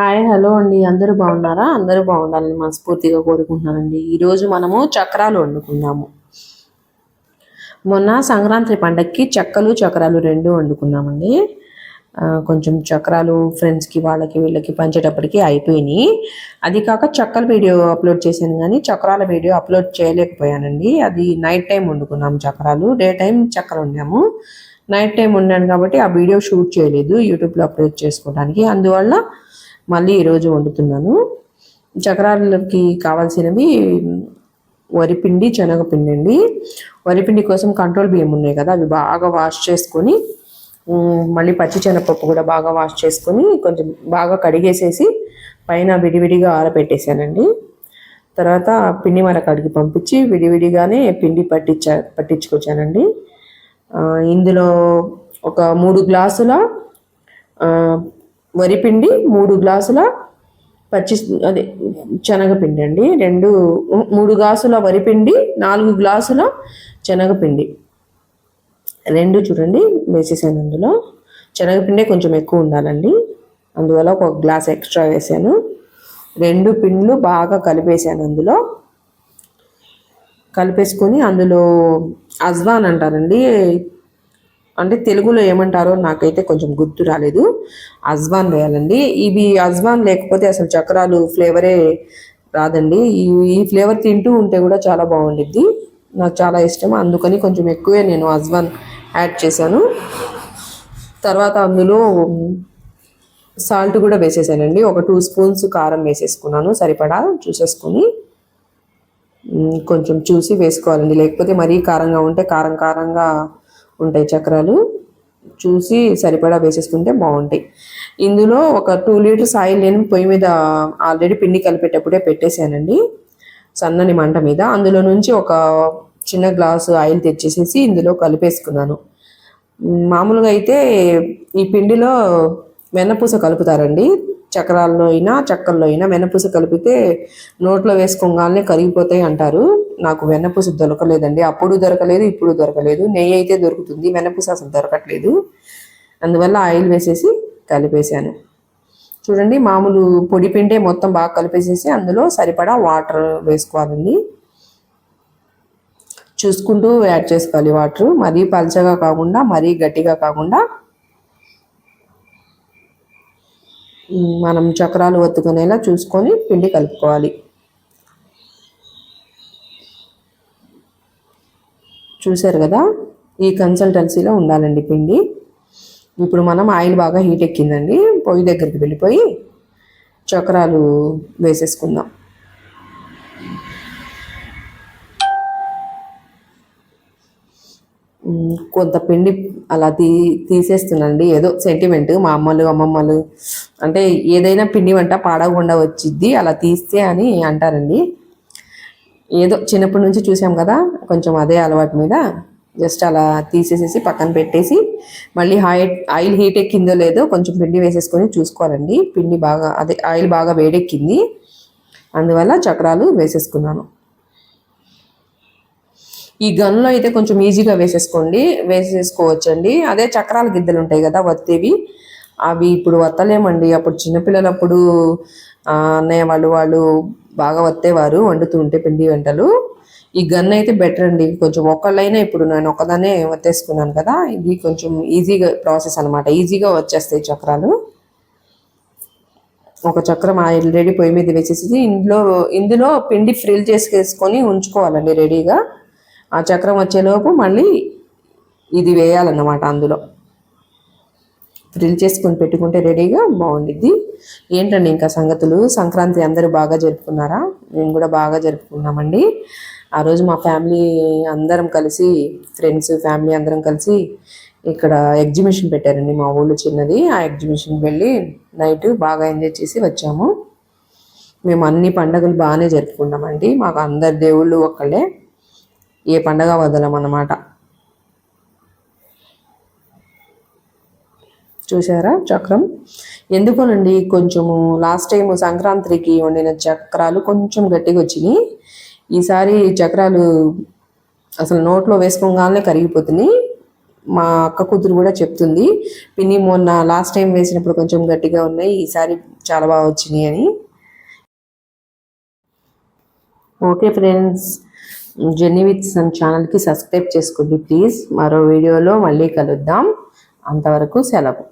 Hi hello అండి. అందరూ బాగున్నారా? అందరూ బాగుండాలని మనస్ఫూర్తిగా కోరుకుంటున్నానండి. ఈరోజు మనము చక్రాలు వండుకుందాము. మొన్న సంక్రాంతి పండగకి చెక్కలు చక్రాలు రెండు వండుకున్నామండి. కొంచెం చక్రాలు ఫ్రెండ్స్కి వాళ్ళకి వీళ్ళకి పంచేటప్పటికి అయిపోయినాయి. అది కాక చక్కల వీడియో అప్లోడ్ చేశాను కానీ చక్రాల వీడియో అప్లోడ్ చేయలేకపోయానండి. అది నైట్ టైం వండుకున్నాము చక్రాలు. డే టైం చక్రాలు వండాము. నైట్ టైం వండాను కాబట్టి ఆ వీడియో షూట్ చేయలేదు. యూట్యూబ్లో అప్లోడ్ చేసుకోవడానికి. అందువల్ల మళ్ళీ ఈరోజు వండుతున్నాను. చక్రాలకి కావాల్సినవి వరిపిండి శనగపిండి అండి. వరిపిండి కోసం కంట్రోల్ బియ్యం ఉన్నాయి కదా అవి బాగా వాష్ చేసుకొని మళ్ళీ పచ్చి శనగపప్పు కూడా బాగా వాష్ చేసుకొని కొంచెం బాగా కడిగేసేసి పైన విడివిడిగా ఆరబెట్టేసానండి తర్వాత పిండి మర కడిగి పంపించి విడివిడిగానే పిండి పట్టించా పట్టించుకొచ్చానండి. ఇందులో ఒక మూడు గ్లాసుల వరిపిండి మూడు గ్లాసుల పచ్చి అదే శనగపిండి అండి. రెండు మూడు గ్లాసుల వరిపిండి నాలుగు గ్లాసుల శనగపిండి. రెండు చూడండి వేసేసాను అందులో. శనగపిండి కొంచెం ఎక్కువ ఉండాలండి. అందువల్ల ఒక గ్లాస్ ఎక్స్ట్రా వేసాను. రెండు పిండ్లు బాగా కలిపేసాను అందులో. కలిపేసుకొని అందులో అజ్వాన్ అంటారండి. అంటే తెలుగులో ఏమంటారో నాకైతే కొంచెం గుర్తు రాలేదు. అజ్వాన్ వేయాలండి. ఇవి అజ్వాన్ లేకపోతే అసలు చక్రాలు ఫ్లేవరే రాదండి. ఈ ఈ ఫ్లేవర్ తింటూ ఉంటే కూడా చాలా బాగుండిద్ది. నాకు చాలా ఇష్టం. అందుకని కొంచెం ఎక్కువే నేను అజ్వాన్ యాడ్ చేశాను. తర్వాత అందులో సాల్ట్ కూడా వేసేసానండి. ఒక టూ స్పూన్స్ కారం వేసేసుకున్నాను. సరిపడా? చూసేసుకొని. కొంచెం చూసి వేసుకోవాలండి. లేకపోతే మరీ కారంగా ఉంటే కారం కారంగా ఉంటాయి చక్రాలు చూసి సరిపడా వేసేసుకుంటే బాగుంటాయి. ఇందులో ఒక టూ లీటర్స్ ఆయిల్ నేను పొయ్యి మీద ఆల్రెడీ పిండి కలిపేటప్పుడే పెట్టేశానండి సన్నని మంట మీద. అందులో నుంచి ఒక చిన్న గ్లాసు ఆయిల్ తెచ్చేసేసి ఇందులో కలిపేసుకున్నాను. మామూలుగా అయితే ఈ పిండిలో వెన్నపూస కలుపుతారండి చక్రాల్లో అయినా చక్కల్లో అయినా వెన్నపూస కలిపితే నోట్లో వేసుకోగానే కరిగిపోతాయి అంటారు. నాకు వెన్నపూస దొరకలేదండి. అప్పుడు దొరకలేదు ఇప్పుడు దొరకలేదు. నెయ్యి అయితే దొరుకుతుంది. వెన్నపూస అసలు దొరకట్లేదు. అందువల్ల ఆయిల్ వేసేసి కలిపేశాను. చూడండి మామూలు పొడి పిండే మొత్తం బాగా కలిపేసేసి అందులో సరిపడా వాటర్ వేసుకోవాలండి. చూసుకుంటూ యాడ్ చేసుకోవాలి వాటర్. మరీ పలచగా కాకుండా మరీ గట్టిగా కాకుండా మనం చక్రాలు ఒత్తుకునేలా చూసుకొని పిండి కలుపుకోవాలి. చూశారు కదా? ఈ కన్సల్టెన్సీలో ఉండాలండి పిండి. ఇప్పుడు మనం ఆయిల్ బాగా హీట్ ఎక్కిందండి. పొయ్యి దగ్గరికి వెళ్ళిపోయి చక్రాలు వేసేసుకుందాం. కొంత పిండి అలా తీ తీసేస్తున్నానండి. ఏదో సెంటిమెంట్ మా అమ్మలు అమ్మమ్మలు. అంటే ఏదైనా పిండి వంట పాడకుండా వచ్చిద్ది అలా తీస్తే అని అంటారండి. ఏదో చిన్నప్పటి నుంచి చూసాం కదా కొంచెం అదే అలవాటు మీద. జస్ట్ అలా తీసేసేసి పక్కన పెట్టేసి మళ్ళీ ఆయిల్ ఆయిల్ హీట్ ఎక్కిందో లేదో కొంచెం పిండి వేసేసుకొని చూసుకోవాలండి. పిండి బాగా అదే ఆయిల్ బాగా వేడెక్కింది. అందువల్ల చక్రాలు వేసేసుకున్నాను. ఈ గన్లో అయితే కొంచెం ఈజీగా వేసేసుకోండి వేసేసుకోవచ్చండి. అదే చక్రాల గిద్దెలు ఉంటాయి కదా వత్తేవి అవి ఇప్పుడు వత్తలేమండి. అప్పుడు చిన్నపిల్లలప్పుడు అన్నయ్య వాళ్ళు వాళ్ళు బాగా వత్తేవారు వండుతూ ఉంటే పిండి వంటలు. ఈ గన్ అయితే బెటర్ అండి. కొంచెం ఒక్కళ్ళైనా ఇప్పుడు నేను ఒక్కదాన్నే వత్తేసుకున్నాను కదా ఇది కొంచెం ఈజీగా ప్రాసెస్ అనమాట ఈజీగా వచ్చేస్తాయి చక్రాలు. ఒక చక్రం ఆల్రెడీ రెడీ పొయ్యి మీద వేసేసి ఇందులో ఇందులో పిండి ఫ్రిల్ చేసుకేసుకొని ఉంచుకోవాలండి రెడీగా ఆ చక్రం వచ్చేలోపు మళ్ళీ ఇది వేయాలన్నమాట అందులో. ఫ్రిల్ చేసుకొని పెట్టుకుంటే రెడీగా బాగుండిద్ది. ఏంటండి ఇంకా సంగతులు? సంక్రాంతి అందరూ బాగా జరుపుకున్నారా? మేము కూడా బాగా జరుపుకున్నామండి. ఆ రోజు మా ఫ్యామిలీ అందరం కలిసి ఫ్రెండ్స్ ఫ్యామిలీ అందరం కలిసి ఇక్కడ ఎగ్జిబిషన్ పెట్టారండి. మా ఊళ్ళో చిన్నది. ఆ ఎగ్జిబిషన్కి వెళ్ళి నైట్ బాగా ఎంజాయ్ చేసి వచ్చాము. మేము అన్ని పండగలు బాగానే జరుపుకున్నామండి. మాకు అందరు దేవుళ్ళు ఒక్కళ్ళే. ఏ పండగ వదలం అన్నమాట. చూసారా చక్రం? ఎందుకోనండి? కొంచెము లాస్ట్ టైం సంక్రాంతికి వండిన చక్రాలు కొంచెం గట్టిగా వచ్చినాయి. ఈసారి చక్రాలు అసలు నోట్లో వేసుకోగానే కరిగిపోతున్నాయి మా అక్క కూతురు కూడా చెప్తుంది పిన్ని మొన్న లాస్ట్ టైం వేసినప్పుడు కొంచెం గట్టిగా ఉన్నాయి ఈసారి చాలా బాగా వచ్చినాయి అని. Okay friends jenny with sun ఛానల్కి సబ్స్క్రైబ్ చేసుకోండి ప్లీజ్. మరో వీడియోలో మళ్ళీ కలుద్దాం. అంతవరకు సెలవు.